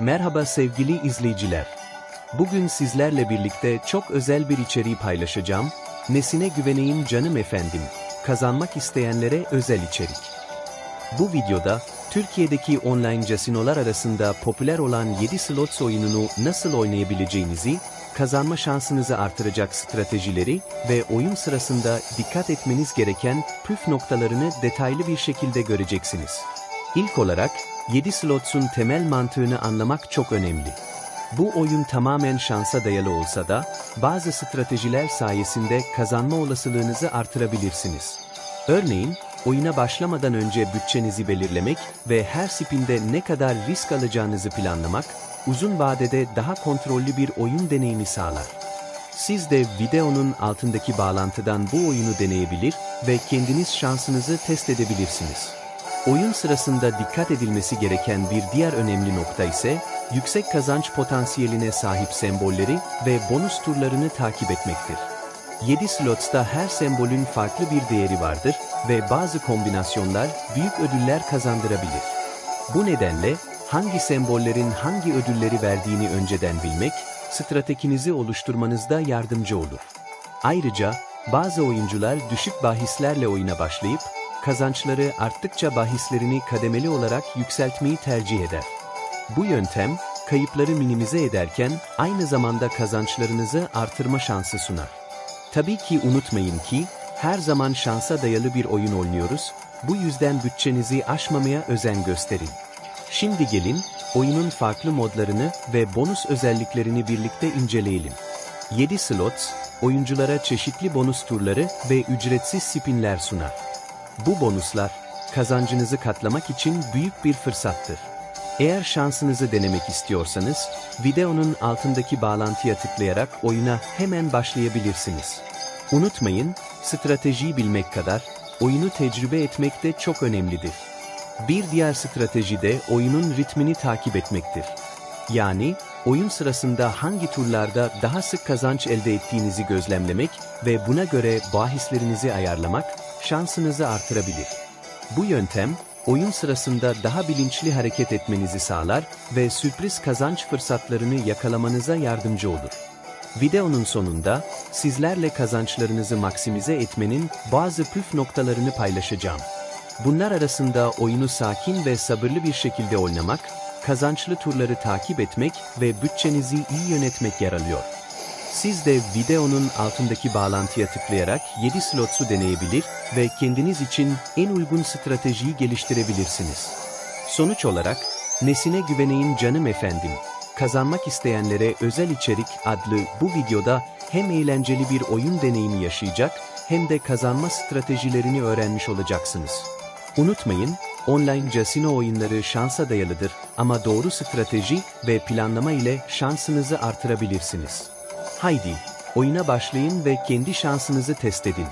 Merhaba sevgili izleyiciler. Bugün sizlerle birlikte çok özel bir içeriği paylaşacağım. Nesine güveneyim canım efendim. Kazanmak isteyenlere özel içerik. Bu videoda Türkiye'deki online casinolar arasında popüler olan 7 slots oyununu nasıl oynayabileceğinizi, kazanma şansınızı artıracak stratejileri ve oyun sırasında dikkat etmeniz gereken püf noktalarını detaylı bir şekilde göreceksiniz. İlk olarak 7 slotsun temel mantığını anlamak çok önemli. Bu oyun tamamen şansa dayalı olsa da, bazı stratejiler sayesinde kazanma olasılığınızı artırabilirsiniz. Örneğin, oyuna başlamadan önce bütçenizi belirlemek ve her spinde ne kadar risk alacağınızı planlamak, uzun vadede daha kontrollü bir oyun deneyimi sağlar. Siz de videonun altındaki bağlantıdan bu oyunu deneyebilir ve kendiniz şansınızı test edebilirsiniz. Oyun sırasında dikkat edilmesi gereken bir diğer önemli nokta ise, yüksek kazanç potansiyeline sahip sembolleri ve bonus turlarını takip etmektir. 7 slotsta her sembolün farklı bir değeri vardır ve bazı kombinasyonlar büyük ödüller kazandırabilir. Bu nedenle hangi sembollerin hangi ödülleri verdiğini önceden bilmek, stratejinizi oluşturmanızda yardımcı olur. Ayrıca bazı oyuncular düşük bahislerle oyuna başlayıp kazançları arttıkça bahislerini kademeli olarak yükseltmeyi tercih eder. Bu yöntem, kayıpları minimize ederken aynı zamanda kazançlarınızı artırma şansı sunar. Tabii ki unutmayın ki, her zaman şansa dayalı bir oyun oynuyoruz, bu yüzden bütçenizi aşmamaya özen gösterin. Şimdi gelin, oyunun farklı modlarını ve bonus özelliklerini birlikte inceleyelim. 7 slots, oyunculara çeşitli bonus turları ve ücretsiz spinler sunar. Bu bonuslar, kazancınızı katlamak için büyük bir fırsattır. Eğer şansınızı denemek istiyorsanız, videonun altındaki bağlantıya tıklayarak oyuna hemen başlayabilirsiniz. Unutmayın, stratejiyi bilmek kadar, oyunu tecrübe etmek de çok önemlidir. Bir diğer strateji de oyunun ritmini takip etmektir. Yani, oyun sırasında hangi turlarda daha sık kazanç elde ettiğinizi gözlemlemek ve buna göre bahislerinizi ayarlamak, şansınızı artırabilir. Bu yöntem, oyun sırasında daha bilinçli hareket etmenizi sağlar ve sürpriz kazanç fırsatlarını yakalamanıza yardımcı olur. Videonun sonunda, sizlerle kazançlarınızı maksimize etmenin bazı püf noktalarını paylaşacağım. Bunlar arasında oyunu sakin ve sabırlı bir şekilde oynamak, kazançlı turları takip etmek ve bütçenizi iyi yönetmek yer alıyor. Siz de videonun altındaki bağlantıya tıklayarak 7 slotsu deneyebilir ve kendiniz için en uygun stratejiyi geliştirebilirsiniz. Sonuç olarak, Nesine güveneyim canım efendim. Kazanmak isteyenlere özel içerik adlı bu videoda hem eğlenceli bir oyun deneyimi yaşayacak hem de kazanma stratejilerini öğrenmiş olacaksınız. Unutmayın, online casino oyunları şansa dayalıdır ama doğru strateji ve planlama ile şansınızı artırabilirsiniz. Haydi, oyuna başlayın ve kendi şansınızı test edin.